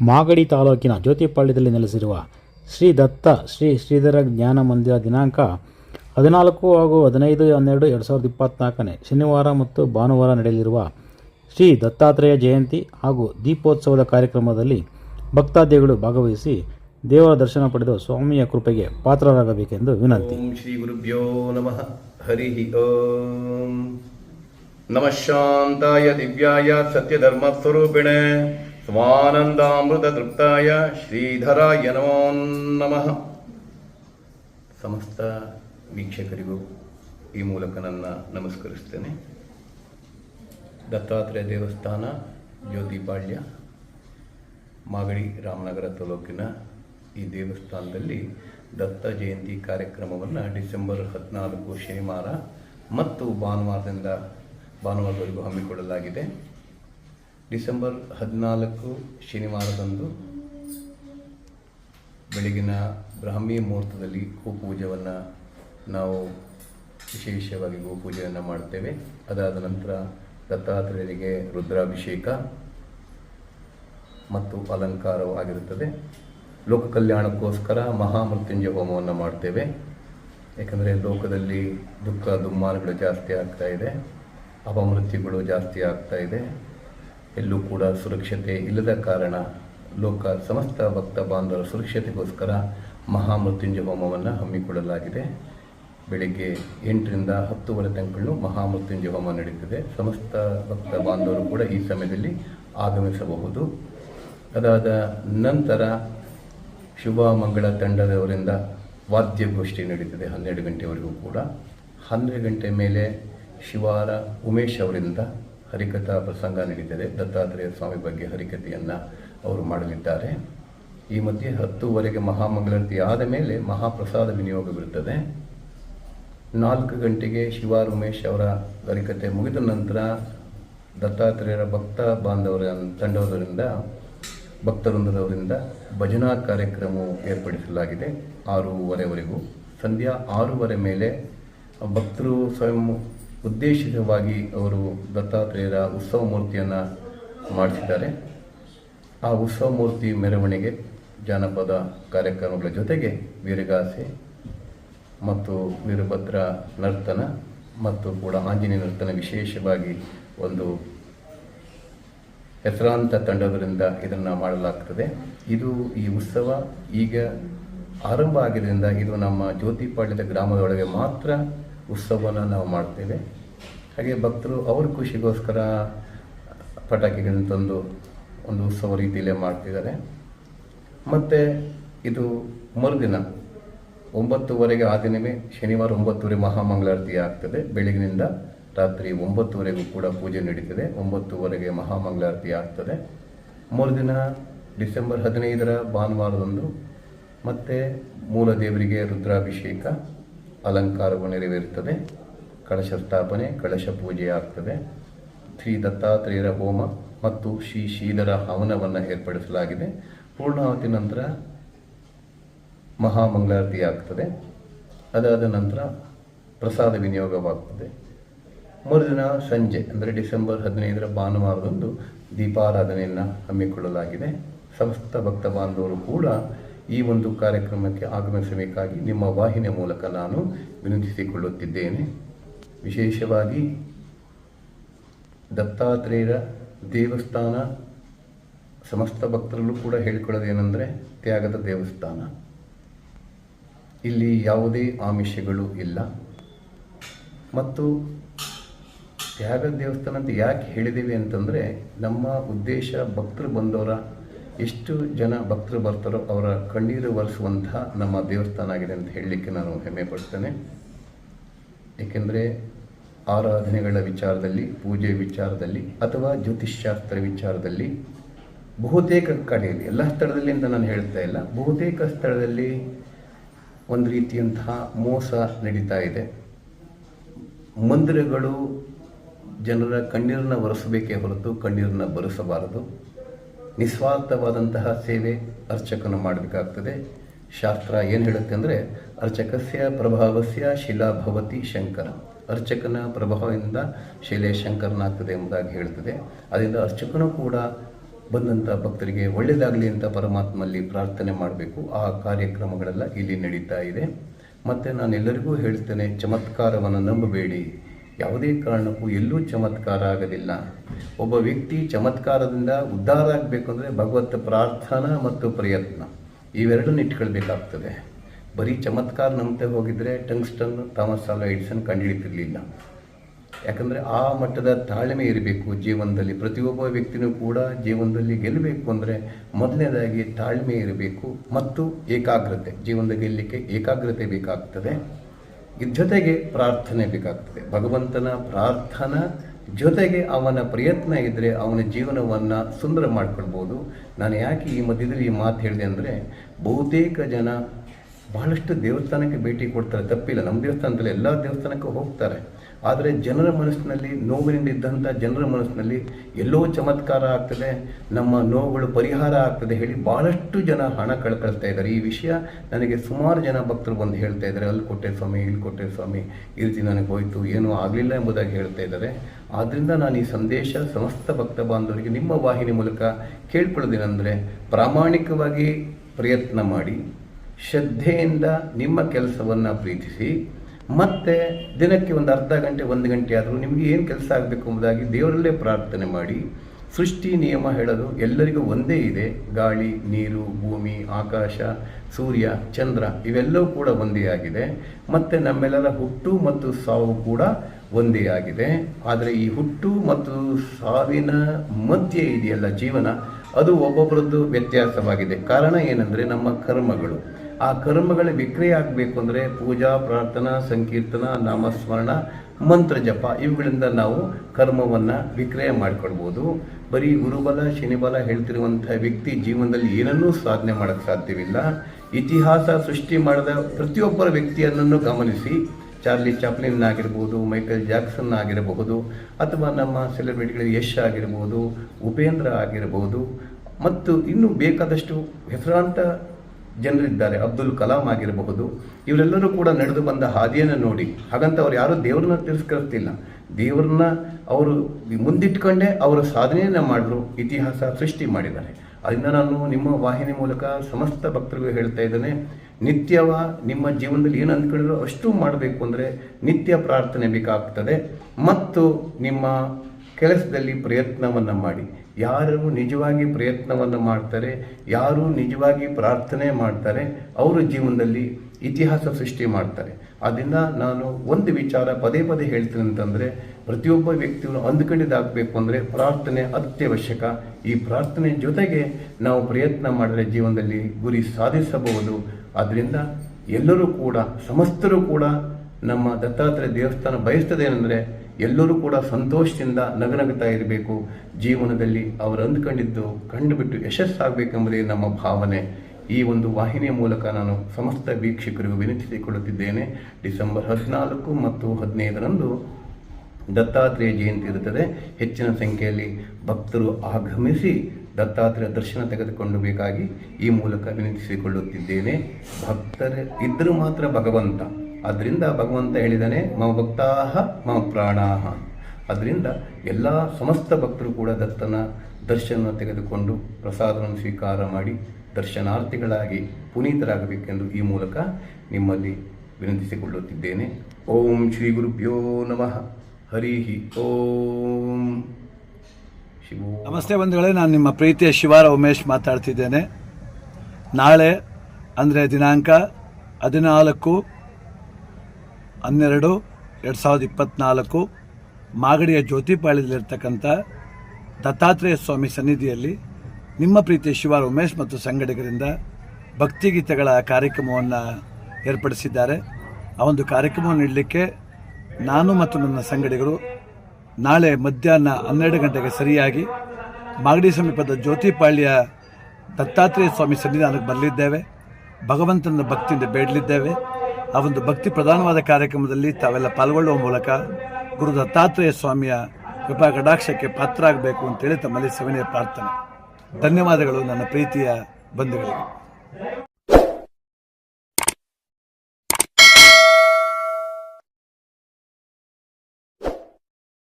ಮಾಗಡಿ ತಾಲೂಕಿನ ಜ್ಯೋತಿಪಾಳ್ಯದಲ್ಲಿ ನೆಲೆಸಿರುವ ಶ್ರೀ ದತ್ತ ಶ್ರೀ ಶ್ರೀಧರ ಜ್ಞಾನ ಮಂದಿರ ದಿನಾಂಕ ಹದಿನಾಲ್ಕು ಹಾಗೂ ಹದಿನೈದು ಹನ್ನೆರಡು ಎರಡು ಸಾವಿರದ ಇಪ್ಪತ್ತ್ನಾಲ್ಕನೇ ಶನಿವಾರ ಮತ್ತು ಭಾನುವಾರ ನಡೆಯಲಿರುವ ಶ್ರೀ ದತ್ತಾತ್ರೇಯ ಜಯಂತಿ ಹಾಗೂ ದೀಪೋತ್ಸವದ ಕಾರ್ಯಕ್ರಮದಲ್ಲಿ ಭಕ್ತಾದಿಗಳು ಭಾಗವಹಿಸಿ ದೇವರ ದರ್ಶನ ಪಡೆದು ಸ್ವಾಮಿಯ ಕೃಪೆಗೆ ಪಾತ್ರರಾಗಬೇಕೆಂದು ವಿನಂತಿ. ಶ್ರೀ ಗುರುಭ್ಯೋ ನಮಃ. ಹರಿ ನಮಃ ಶಾಂತಾಯ ದಿವ್ಯಾಯ ಸತ್ಯಧರ್ಮಸ್ವರೂಪಿಣೆ ಸ್ವಾನಂದಾಮೃತ ತೃಪ್ತಾಯ ಶ್ರೀಧರಾಯ ನಮೋ ನಮಃ. ಸಮಸ್ತ ವೀಕ್ಷಕರಿಗೂ ಈ ಮೂಲಕ ನನ್ನ ನಮಸ್ಕರಿಸ್ತೇನೆ. ದತ್ತಾತ್ರೇಯ ದೇವಸ್ಥಾನ, ಜ್ಯೋತಿಪಾಳ್ಯ, ಮಾಗಡಿ ರಾಮನಗರ ತಾಲೂಕಿನ ಈ ದೇವಸ್ಥಾನದಲ್ಲಿ ದತ್ತ ಜಯಂತಿ ಕಾರ್ಯಕ್ರಮವನ್ನು ಡಿಸೆಂಬರ್ ಹದಿನಾಲ್ಕು, ಶನಿವಾರ ಮತ್ತು ಭಾನುವಾರದಿಂದ ಭಾನುವಾರದವರೆಗೂ ಹಮ್ಮಿಕೊಳ್ಳಲಾಗಿದೆ. ಡಿಸೆಂಬರ್ ಹದಿನಾಲ್ಕು ಶನಿವಾರದಂದು ಬೆಳಗಿನ ಬ್ರಾಹ್ಮಿ ಮುಹೂರ್ತದಲ್ಲಿ ಗೋಪೂಜೆಯನ್ನು ನಾವು ವಿಶೇಷವಾಗಿ ಗೋಪೂಜೆಯನ್ನು ಮಾಡ್ತೇವೆ ಅದಾದ ನಂತರ ದತ್ತಾತ್ರೇಯರಿಗೆ ರುದ್ರಾಭಿಷೇಕ ಮತ್ತು ಅಲಂಕಾರವೂ ಆಗಿರುತ್ತದೆ. ಲೋಕ ಕಲ್ಯಾಣಕ್ಕೋಸ್ಕರ ಮಹಾಮೃತ್ಯುಂಜಯ ಹೋಮವನ್ನು ಮಾಡ್ತೇವೆ. ಏಕೆಂದರೆ ಲೋಕದಲ್ಲಿ ದುಃಖ ದುಮ್ಮಾನಗಳು ಜಾಸ್ತಿ ಆಗ್ತಾ ಇದೆ. ಅಪಮೃತ್ಯುಗಳು ಜಾಸ್ತಿ ಆಗ್ತಾ ಇದೆ. ಎಲ್ಲೂ ಕೂಡ ಸುರಕ್ಷತೆ ಇಲ್ಲದ ಕಾರಣ ಲೋಕ ಸಮಸ್ತ ಭಕ್ತ ಬಾಂಧವರ ಸುರಕ್ಷತೆಗೋಸ್ಕರ ಮಹಾಮೃತ್ಯುಂಜಯ ಹೋಮವನ್ನು ಹಮ್ಮಿಕೊಳ್ಳಲಾಗಿದೆ. ಬೆಳಿಗ್ಗೆ ಎಂಟರಿಂದ ಹತ್ತುವರೆ ತನಕಗಳು ಮಹಾಮೃತ್ಯುಂಜಯ ಹೋಮ ನಡೆಯುತ್ತದೆ ಸಮಸ್ತ ಭಕ್ತ ಬಾಂಧವರು ಕೂಡ ಈ ಸಮಯದಲ್ಲಿ ಆಗಮಿಸಬಹುದು. ಅದಾದ ನಂತರ ಶುಭ ಮಂಗಳ ತಂಡದವರಿಂದ ವಾದ್ಯಗೋಷ್ಠಿ ನಡೀತದೆ ಹನ್ನೆರಡು ಗಂಟೆವರೆಗೂ ಕೂಡ. ಹನ್ನೆರಡು ಗಂಟೆ ಮೇಲೆ ಶಿವಾರ ಉಮೇಶ್ ಅವರಿಂದ ಹರಿಕಥಾ ಪ್ರಸಂಗ ನಡೀತದೆ. ದತ್ತಾತ್ರೇಯ ಸ್ವಾಮಿ ಬಗ್ಗೆ ಹರಿಕಥೆಯನ್ನು ಅವರು ಮಾಡಲಿದ್ದಾರೆ. ಈ ಮಧ್ಯೆ ಹತ್ತುವರೆಗೆ ಮಹಾಮಂಗಳಾರತಿ ಆದ ಮೇಲೆ ಮಹಾಪ್ರಸಾದ ವಿನಿಯೋಗ ಬೀರುತ್ತದೆ. ನಾಲ್ಕು ಗಂಟೆಗೆ ಶಿವ ಉಮೇಶ್ ಅವರ ಹರಿಕತೆ ಮುಗಿದ ನಂತರ ದತ್ತಾತ್ರೇಯರ ಭಕ್ತ ಬಾಂಧವರ ತಂಡವರಿಂದ ಭಕ್ತವೃಂದದವರಿಂದ ಭಜನಾ ಕಾರ್ಯಕ್ರಮವು ಏರ್ಪಡಿಸಲಾಗಿದೆ. ಆರೂವರೆವರೆಗೂ. ಸಂಧ್ಯಾ ಆರೂವರೆ ಮೇಲೆ ಭಕ್ತರು ಸ್ವಯಂ ಉದ್ದೇಶಿತವಾಗಿ ಅವರು ದತ್ತಾತ್ರೇಯರ ಉತ್ಸವ ಮೂರ್ತಿಯನ್ನು ಮಾಡಿಸಿದ್ದಾರೆ. ಆ ಉತ್ಸವ ಮೂರ್ತಿ ಮೆರವಣಿಗೆ, ಜಾನಪದ ಕಾರ್ಯಕ್ರಮಗಳ ಜೊತೆಗೆ ವೀರಗಾಸೆ ಮತ್ತು ವೀರಭದ್ರ ನರ್ತನ ಮತ್ತು ಕೂಡ ಆಂಜನೇಯ ನರ್ತನ ವಿಶೇಷವಾಗಿ ಒಂದು ಹೆಸರಾಂತ ತಂಡದರಿಂದ ಇದನ್ನು ಮಾಡಲಾಗ್ತದೆ. ಇದು ಈ ಉತ್ಸವ ಈಗ ಆರಂಭ ಆಗಿದ್ದರಿಂದ ಇದು ನಮ್ಮ ಜ್ಯೋತಿಪಾಳ್ಯದ ಗ್ರಾಮದೊಳಗೆ ಮಾತ್ರ ಉತ್ಸವವನ್ನು ನಾವು ಮಾಡ್ತೇವೆ. ಹಾಗೆ ಭಕ್ತರು ಅವ್ರ ಖುಷಿಗೋಸ್ಕರ ಪಟಾಕಿಗಳನ್ನು ತಂದು ಒಂದು ಉತ್ಸವ ರೀತಿಯಲ್ಲೇ ಮಾಡ್ತಿದ್ದಾರೆ. ಮತ್ತು ಇದು ಮರುದಿನ ಒಂಬತ್ತುವರೆಗೆ ಆ ದಿನವೇ ಶನಿವಾರ ಒಂಬತ್ತುವರೆ ಮಹಾಮಂಗಳಾರತಿ ಆಗ್ತದೆ. ಬೆಳಗಿನಿಂದ ರಾತ್ರಿ ಒಂಬತ್ತುವರೆಗೂ ಕೂಡ ಪೂಜೆ ನಡೀತದೆ. ಒಂಬತ್ತುವರೆಗೆ ಮಹಾಮಂಗಳಾರತಿ ಆಗ್ತದೆ. ಮರುದಿನ ಡಿಸೆಂಬರ್ ಹದಿನೈದರ ಭಾನುವಾರದಂದು ಮತ್ತೆ ಮೂಲ ದೇವರಿಗೆ ರುದ್ರಾಭಿಷೇಕ ಅಲಂಕಾರವು ನೆರವೇರುತ್ತದೆ. ಕಳಶ ಸ್ಥಾಪನೆ ಕಳಶ ಪೂಜೆ ಆಗ್ತದೆ. ಶ್ರೀ ದತ್ತಾತ್ರೇಯರ ಹೋಮ ಮತ್ತು ಶ್ರೀ ಶ್ರೀಧರ ಹವನವನ್ನು ಏರ್ಪಡಿಸಲಾಗಿದೆ. ಪೂರ್ಣಾವತಿ ನಂತರ ಮಹಾಮಂಗಳಾರತಿ ಆಗ್ತದೆ. ಅದಾದ ನಂತರ ಪ್ರಸಾದ ವಿನಿಯೋಗವಾಗ್ತದೆ. ಮರುದಿನ ಸಂಜೆ, ಅಂದರೆ ಡಿಸೆಂಬರ್ ಹದಿನೈದರ ಭಾನುವಾರದಂದು ದೀಪಾರಾಧನೆಯನ್ನು ಹಮ್ಮಿಕೊಳ್ಳಲಾಗಿದೆ. ಸಮಸ್ತ ಭಕ್ತ ಬಾಂಧವರು ಕೂಡ ಈ ಒಂದು ಕಾರ್ಯಕ್ರಮಕ್ಕೆ ಆಗಮಿಸಬೇಕಾಗಿ ನಿಮ್ಮ ವಾಹಿನಿಯ ಮೂಲಕ ನಾನು ವಿನಂತಿಸಿಕೊಳ್ಳುತ್ತಿದ್ದೇನೆ. ವಿಶೇಷವಾಗಿ ದತ್ತಾತ್ರೇಯರ ದೇವಸ್ಥಾನ, ಸಮಸ್ತ ಭಕ್ತರಲ್ಲೂ ಕೂಡ ಹೇಳಿಕೊಳ್ಳೋದೇನೆಂದರೆ ತ್ಯಾಗದ ದೇವಸ್ಥಾನ. ಇಲ್ಲಿ ಯಾವುದೇ ಆಮಿಷಗಳು ಇಲ್ಲ. ಮತ್ತು ತ್ಯಾಗದ ದೇವಸ್ಥಾನ ಅಂತ ಯಾಕೆ ಹೇಳಿದ್ದೀವಿ ಅಂತಂದರೆ ನಮ್ಮ ಉದ್ದೇಶ ಭಕ್ತರು ಬಂದವರ ಎಷ್ಟು ಜನ ಭಕ್ತರು ಬರ್ತಾರೋ ಅವರ ಕಣ್ಣೀರು ಒರೆಸುವಂತಹ ನಮ್ಮ ದೇವಸ್ಥಾನ ಆಗಿದೆ ಅಂತ ಹೇಳಲಿಕ್ಕೆ ನಾನು ಹೆಮ್ಮೆ ಪಡ್ತೇನೆ. ಏಕೆಂದರೆ ಆರಾಧನೆಗಳ ವಿಚಾರದಲ್ಲಿ, ಪೂಜೆ ವಿಚಾರದಲ್ಲಿ ಅಥವಾ ಜ್ಯೋತಿಷ್ಶಾಸ್ತ್ರ ವಿಚಾರದಲ್ಲಿ ಬಹುತೇಕ ಕಡೆಯಲ್ಲಿ, ಎಲ್ಲ ಸ್ಥಳದಲ್ಲಿ ಅಂತ ನಾನು ಹೇಳ್ತಾ ಇಲ್ಲ, ಬಹುತೇಕ ಸ್ಥಳದಲ್ಲಿ ಒಂದು ರೀತಿಯಂತಹ ಮೋಸ ನಡೀತಾ ಇದೆ. ಮಂದಿರಗಳು ಜನರ ಕಣ್ಣೀರನ್ನು ಒರೆಸಬೇಕೇ ಹೊರತು ಕಣ್ಣೀರನ್ನು ಬರೆಸಬಾರದು. ನಿಸ್ವಾರ್ಥವಾದಂತಹ ಸೇವೆ ಅರ್ಚಕನು ಮಾಡಬೇಕಾಗ್ತದೆ. ಶಾಸ್ತ್ರ ಏನು ಹೇಳುತ್ತೆ ಅಂದರೆ, ಅರ್ಚಕಸ್ಯ ಪ್ರಭಾವಸ್ಯ ಶಿಲಾಭವತಿ ಶಂಕರ. ಅರ್ಚಕನ ಪ್ರಭಾವದಿಂದ ಶಿಲೆ ಶಂಕರನಾಗ್ತದೆ ಎಂಬುದಾಗಿ ಹೇಳ್ತದೆ ಅದರಿಂದ ಅರ್ಚಕನು ಕೂಡ ಬಂದಂಥ ಭಕ್ತರಿಗೆ ಒಳ್ಳೆಯದಾಗಲಿ ಅಂತ ಪರಮಾತ್ಮಲ್ಲಿ ಪ್ರಾರ್ಥನೆ ಮಾಡಬೇಕು. ಆ ಕಾರ್ಯಕ್ರಮಗಳೆಲ್ಲ ಇಲ್ಲಿ ನಡೀತಾ ಇದೆ. ಮತ್ತು ನಾನು ಎಲ್ಲರಿಗೂ ಹೇಳ್ತೇನೆ, ಚಮತ್ಕಾರವನ್ನು ನಂಬಬೇಡಿ. ಯಾವುದೇ ಕಾರಣಕ್ಕೂ ಎಲ್ಲೂ ಚಮತ್ಕಾರ ಆಗೋದಿಲ್ಲ. ಒಬ್ಬ ವ್ಯಕ್ತಿ ಚಮತ್ಕಾರದಿಂದ ಉದ್ಧಾರ ಆಗಬೇಕು ಅಂದರೆ ಭಗವತ್ ಪ್ರಾರ್ಥನಾ ಮತ್ತು ಪ್ರಯತ್ನ. ಇವೆರಡನ್ನು ಇಟ್ಕೊಳ್ಬೇಕಾಗ್ತದೆ ಬರೀ ಚಮತ್ಕಾರ ನಂಬತೆ ಹೋಗಿದ್ರೆ ಟಂಗ್ಸ್ಟನ್, ಥಾಮಸ್ ಆಲ್ವಾ ಎಡಿಸನ್ ಕಂಡುಹಿಡಿತಿರ್ಲಿಲ್ಲ ಯಾಕಂದರೆ ಆ ಮಟ್ಟದ ತಾಳ್ಮೆ ಇರಬೇಕು ಜೀವನದಲ್ಲಿ. ಪ್ರತಿಯೊಬ್ಬ ವ್ಯಕ್ತಿನೂ ಕೂಡ ಜೀವನದಲ್ಲಿ ಗೆಲ್ಲಬೇಕು ಅಂದರೆ ಮೊದಲನೇದಾಗಿ ತಾಳ್ಮೆ ಇರಬೇಕು ಮತ್ತು ಏಕಾಗ್ರತೆ. ಜೀವನದ ಗೆಲ್ಲಲಿಕ್ಕೆ ಏಕಾಗ್ರತೆ ಬೇಕಾಗ್ತದೆ. ಜೊತೆಗೆ ಪ್ರಾರ್ಥನೆ ಬೇಕಾಗ್ತದೆ. ಭಗವಂತನ ಪ್ರಾರ್ಥನಾ ಜೊತೆಗೆ ಅವನ ಪ್ರಯತ್ನ ಇದ್ದರೆ ಅವನ ಜೀವನವನ್ನು ಸುಂದರ ಮಾಡ್ಕೊಳ್ಬೋದು. ನಾನು ಯಾಕೆ ಈ ಮಧ್ಯದಲ್ಲಿ ಈ ಮಾತು ಹೇಳಿದೆ ಅಂದರೆ, ಬಹುತೇಕ ಜನ ಬಹಳಷ್ಟು ದೇವಸ್ಥಾನಕ್ಕೆ ಭೇಟಿ ಕೊಡ್ತಾರೆ. ತಪ್ಪಿಲ್ಲ. ನಮ್ಮ ದೇವಸ್ಥಾನದಲ್ಲಿ ಎಲ್ಲ ದೇವಸ್ಥಾನಕ್ಕೂ ಹೋಗ್ತಾರೆ. ಆದರೆ ಜನರ ಮನಸ್ಸಿನಲ್ಲಿ ನೋವಿನಿಂದ ಇದ್ದಂಥ ಜನರ ಮನಸ್ಸಿನಲ್ಲಿ ಎಲ್ಲೋ ಚಮತ್ಕಾರ ಆಗ್ತದೆ, ನಮ್ಮ ನೋವುಗಳು ಪರಿಹಾರ ಆಗ್ತದೆ ಹೇಳಿ ಭಾಳಷ್ಟು ಜನ ಹಣ ಕಳ್ಕೊಳ್ತಾ ಇದ್ದಾರೆ. ಈ ವಿಷಯ ನನಗೆ ಸುಮಾರು ಜನ ಭಕ್ತರು ಬಂದು ಹೇಳ್ತಾ ಇದ್ದಾರೆ. ಅಲ್ಲಿ ಕೊಟ್ಟೆ ಸ್ವಾಮಿ ಇಲ್ಲಿ ಕೊಟ್ಟೆ ಸ್ವಾಮಿ, ಈ ರೀತಿ ನನಗೆ ಹೋಯಿತು, ಏನೂ ಆಗಲಿಲ್ಲ ಎಂಬುದಾಗಿ ಹೇಳ್ತಾ ಇದ್ದಾರೆ. ಆದ್ದರಿಂದ ನಾನು ಈ ಸಂದೇಶ ಸಮಸ್ತ ಭಕ್ತ ಬಾಂಧವರಿಗೆ ನಿಮ್ಮ ವಾಹಿನಿ ಮೂಲಕ ಕೇಳ್ಕೊಳ್ಳೋದೇನೆಂದರೆ ಪ್ರಾಮಾಣಿಕವಾಗಿ ಪ್ರಯತ್ನ ಮಾಡಿ, ಶ್ರದ್ಧೆಯಿಂದ ನಿಮ್ಮ ಕೆಲಸವನ್ನು ಪ್ರೀತಿಸಿ ಮತ್ತೆ ದಿನಕ್ಕೆ ಒಂದು ಅರ್ಧ ಗಂಟೆ, ಒಂದು ಗಂಟೆ ಆದರೂ ನಿಮಗೆ ಏನು ಕೆಲಸ ಆಗಬೇಕು ಎಂಬುದಾಗಿ ದೇವರಲ್ಲೇ ಪ್ರಾರ್ಥನೆ ಮಾಡಿ, ಸೃಷ್ಟಿ ನಿಯಮ ಹೇಳೋದು ಎಲ್ಲರಿಗೂ ಒಂದೇ ಇದೆ. ಗಾಳಿ, ನೀರು, ಭೂಮಿ, ಆಕಾಶ, ಸೂರ್ಯ, ಚಂದ್ರ ಇವೆಲ್ಲವೂ ಕೂಡ ಒಂದೇ ಆಗಿದೆ. ಮತ್ತು ನಮ್ಮೆಲ್ಲರ ಹುಟ್ಟು ಮತ್ತು ಸಾವು ಕೂಡ ಒಂದೇ ಆಗಿದೆ. ಆದರೆ ಈ ಹುಟ್ಟು ಮತ್ತು ಸಾವಿನ ಮಧ್ಯೆ ಇದೆಯಲ್ಲ ಜೀವನ, ಅದು ಒಬ್ಬೊಬ್ಬರದ್ದು ವ್ಯತ್ಯಾಸವಾಗಿದೆ. ಕಾರಣ ಏನಂದರೆ ನಮ್ಮ ಕರ್ಮಗಳು. ಆ ಕರ್ಮಗಳ ವಿಕ್ರಯ ಆಗಬೇಕು ಅಂದರೆ ಪೂಜಾ, ಪ್ರಾರ್ಥನಾ, ಸಂಕೀರ್ತನ, ನಾಮಸ್ಮರಣ, ಮಂತ್ರ ಜಪ, ಇವುಗಳಿಂದ ನಾವು ಕರ್ಮವನ್ನು ವಿಕ್ರಯ ಮಾಡಿಕೊಡ್ಬೋದು. ಬರೀ ಗುರುಬಲ, ಶನಿಬಲ ಹೇಳ್ತಿರುವಂಥ ವ್ಯಕ್ತಿ ಜೀವನದಲ್ಲಿ ಏನನ್ನೂ ಸಾಧನೆ ಮಾಡೋಕ್ಕೆ ಸಾಧ್ಯವಿಲ್ಲ. ಇತಿಹಾಸ ಸೃಷ್ಟಿ ಮಾಡಿದ ಪ್ರತಿಯೊಬ್ಬರ ವ್ಯಕ್ತಿಯನ್ನು ಗಮನಿಸಿ, ಚಾರ್ಲಿ ಚಾಪ್ಲಿನ್ ಆಗಿರ್ಬೋದು, ಮೈಕಲ್ ಜಾಕ್ಸನ್ ಆಗಿರಬಹುದು, ಅಥವಾ ನಮ್ಮ ಸೆಲೆಬ್ರಿಟಿಗಳ ಯಶ್ ಆಗಿರ್ಬೋದು, ಉಪೇಂದ್ರ ಆಗಿರಬಹುದು ಮತ್ತು ಇನ್ನೂ ಬೇಕಾದಷ್ಟು ಹೆಸರಾಂತ ಜನರಿದ್ದಾರೆ. ಅಬ್ದುಲ್ ಕಲಾಂ ಆಗಿರಬಹುದು. ಇವರೆಲ್ಲರೂ ಕೂಡ ನಡೆದು ಬಂದ ಹಾದಿಯನ್ನು ನೋಡಿ ಹಾಗಂತ ಅವ್ರು ಯಾರೂ ದೇವ್ರನ್ನ ತಿರಸ್ಕರಿಸ್ತಿಲ್ಲ. ದೇವ್ರನ್ನ ಅವರು ಮುಂದಿಟ್ಕೊಂಡೇ ಅವರ ಸಾಧನೆಯನ್ನು ಮಾಡಿದ್ರು ಇತಿಹಾಸ ಸೃಷ್ಟಿ ಮಾಡಿದ್ದಾರೆ. ಅದರಿಂದ ನಾನು ನಿಮ್ಮ ವಾಹಿನಿ ಮೂಲಕ ಸಮಸ್ತ ಭಕ್ತರಿಗೂ ಹೇಳ್ತಾ ಇದ್ದೇನೆ. ನಿತ್ಯವ ನಿಮ್ಮ ಜೀವನದಲ್ಲಿ ಏನು ಅಂದ್ಕೊಂಡಿರೋ ಅಷ್ಟು ಮಾಡಬೇಕು ಅಂದರೆ ನಿತ್ಯ ಪ್ರಾರ್ಥನೆ ಬೇಕಾಗ್ತದೆ. ಮತ್ತು ನಿಮ್ಮ ಕೆಲಸದಲ್ಲಿ ಪ್ರಯತ್ನವನ್ನು ಮಾಡಿ. ಯಾರು ನಿಜವಾಗಿ ಪ್ರಯತ್ನವನ್ನು ಮಾಡ್ತಾರೆ, ಯಾರು ನಿಜವಾಗಿ ಪ್ರಾರ್ಥನೆ ಮಾಡ್ತಾರೆ, ಅವರ ಜೀವನದಲ್ಲಿ ಇತಿಹಾಸ ಸೃಷ್ಟಿ ಮಾಡ್ತಾರೆ. ಅದರಿಂದ ನಾನು ಒಂದು ವಿಚಾರ ಪದೇ ಪದೇ ಹೇಳ್ತೀನಿ ಅಂತಂದರೆ, ಪ್ರತಿಯೊಬ್ಬ ವ್ಯಕ್ತಿಯನ್ನು ಅಂದುಕೊಂಡಿದ್ದಾಗಬೇಕು ಅಂದರೆ ಪ್ರಾರ್ಥನೆ ಅತ್ಯವಶ್ಯಕ. ಈ ಪ್ರಾರ್ಥನೆ ಜೊತೆಗೆ ನಾವು ಪ್ರಯತ್ನ ಮಾಡಿದರೆ ಜೀವನದಲ್ಲಿ ಗುರಿ ಸಾಧಿಸಬಹುದು. ಆದ್ದರಿಂದ ಎಲ್ಲರೂ ಕೂಡ, ಸಮಸ್ತರು ಕೂಡ ನಮ್ಮ ದತ್ತಾತ್ರೇಯ ದೇವಸ್ಥಾನ ಬಯಸ್ತದೆ ಏನಂದರೆ ಎಲ್ಲರೂ ಕೂಡ ಸಂತೋಷದಿಂದ ನಗನಗುತ್ತಾ ಇರಬೇಕು. ಜೀವನದಲ್ಲಿ ಅವರು ಅಂದ್ಕೊಂಡಿದ್ದು ಕಂಡುಬಿಟ್ಟು ಯಶಸ್ಸಾಗಬೇಕೆಂಬುದೇ ನಮ್ಮ ಭಾವನೆ. ಈ ಒಂದು ವಾಹಿನಿಯ ಮೂಲಕ ನಾನು ಸಮಸ್ತ ವೀಕ್ಷಕರಿಗೂ ವಿನಂತಿಸಿಕೊಳ್ಳುತ್ತಿದ್ದೇನೆ ಡಿಸೆಂಬರ್ ಹದಿನಾಲ್ಕು ಮತ್ತು ಹದಿನೈದರಂದು ದತ್ತಾತ್ರೇಯ ಜಯಂತಿ ಇರುತ್ತದೆ. ಹೆಚ್ಚಿನ ಸಂಖ್ಯೆಯಲ್ಲಿ ಭಕ್ತರು ಆಗಮಿಸಿ ದತ್ತಾತ್ರೇಯ ದರ್ಶನ ತೆಗೆದುಕೊಂಡು ಬೇಕಾಗಿ ಈ ಮೂಲಕ ವಿನಂತಿಸಿಕೊಳ್ಳುತ್ತಿದ್ದೇನೆ. ಭಕ್ತರ ಇದ್ದರೂ ಮಾತ್ರ ಭಗವಂತ. ಅದರಿಂದ ಭಗವಂತ ಹೇಳಿದಾನೆ, ಮಮ ಭಕ್ತಾಹ, ಮಮ ಪ್ರಾಣಾಹ. ಅದರಿಂದ ಎಲ್ಲ ಸಮಸ್ತ ಭಕ್ತರು ಕೂಡ ದತ್ತನ ದರ್ಶನ ತೆಗೆದುಕೊಂಡು ಪ್ರಸಾದವನ್ನು ಸ್ವೀಕಾರ ಮಾಡಿ ದರ್ಶನಾರ್ಥಿಗಳಾಗಿ ಪುನೀತರಾಗಬೇಕೆಂದು ಈ ಮೂಲಕ ನಿಮ್ಮಲ್ಲಿ ವಿನಂತಿಸಿಕೊಳ್ಳುತ್ತಿದ್ದೇನೆ. ಓಂ ಶ್ರೀ ಗುರುಭ್ಯೋ ನಮಃ. ಹರಿ ಓಂ. ನಮಸ್ತೆ ಬಂಧುಗಳೇ, ನಾನು ನಿಮ್ಮ ಪ್ರೀತಿಯ ಶಿವಾರ ಉಮೇಶ್ ಮಾತಾಡ್ತಿದ್ದೇನೆ. ನಾಳೆ ಅಂದರೆ ದಿನಾಂಕ ಹದಿನಾಲ್ಕು ಹನ್ನೆರಡು, ಎರಡು ಸಾವಿರದ ಇಪ್ಪತ್ತ್ನಾಲ್ಕು ಮಾಗಡಿಯ ಜ್ಯೋತಿಪಾಳ್ಯದಲ್ಲಿರ್ತಕ್ಕಂಥ ದತ್ತಾತ್ರೇಯ ಸ್ವಾಮಿ ಸನ್ನಿಧಿಯಲ್ಲಿ ನಿಮ್ಮ ಪ್ರೀತಿಯ ಶಿವಾರ ಉಮೇಶ್ ಮತ್ತು ಸಂಗಡಿಗರಿಂದ ಭಕ್ತಿಗೀತೆಗಳ ಕಾರ್ಯಕ್ರಮವನ್ನು ಏರ್ಪಡಿಸಿದ್ದಾರೆ. ಆ ಒಂದು ಕಾರ್ಯಕ್ರಮವನ್ನು ನೀಡಲಿಕ್ಕೆ ನಾನು ಮತ್ತು ನನ್ನ ಸಂಗಡಿಗರು ನಾಳೆ ಮಧ್ಯಾಹ್ನ ಹನ್ನೆರಡು ಗಂಟೆಗೆ ಸರಿಯಾಗಿ ಮಾಗಡಿ ಸಮೀಪದ ಜ್ಯೋತಿಪಾಳ್ಯ ದತ್ತಾತ್ರೇಯ ಸ್ವಾಮಿ ಸನ್ನಿಧಾನಕ್ಕೆ ಬರಲಿದ್ದೇವೆ. ಭಗವಂತನ ಭಕ್ತಿಯಿಂದ ಬೇಡಲಿದ್ದೇವೆ. ಆ ಒಂದು ಭಕ್ತಿ ಪ್ರಧಾನವಾದ ಕಾರ್ಯಕ್ರಮದಲ್ಲಿ ತಾವೆಲ್ಲ ಪಾಲ್ಗೊಳ್ಳುವ ಮೂಲಕ ಗುರು ದತ್ತಾತ್ರೇಯ ಸ್ವಾಮಿಯ ಕೃಪಾ ಕಟಾಕ್ಷಕ್ಕೆ ಪಾತ್ರ ಆಗಬೇಕು ಅಂತೇಳಿ ತಮ್ಮಲ್ಲಿ ಸವಿನಯ ಪ್ರಾರ್ಥನೆ. ಧನ್ಯವಾದಗಳು ನನ್ನ ಪ್ರೀತಿಯ ಬಂಧುಗಳಿಗೆ.